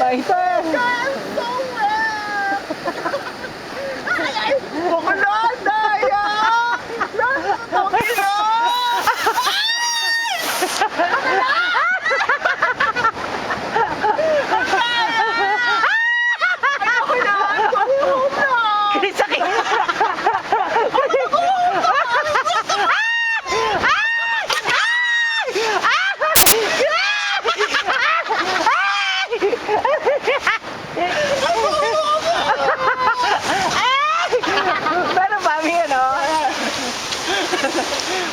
Mày tên. Các em không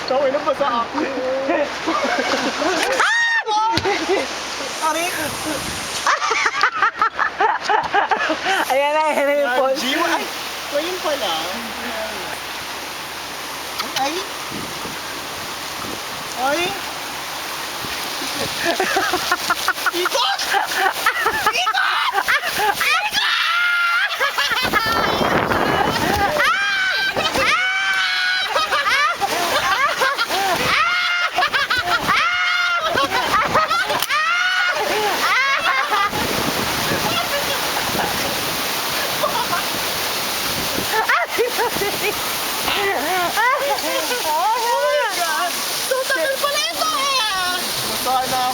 Tawin na ba sa ako? Arik! Ayan na, ayan na yung. Jiwa! Ay! Ayun pala. Ay! Ay! Ikot! 拜拜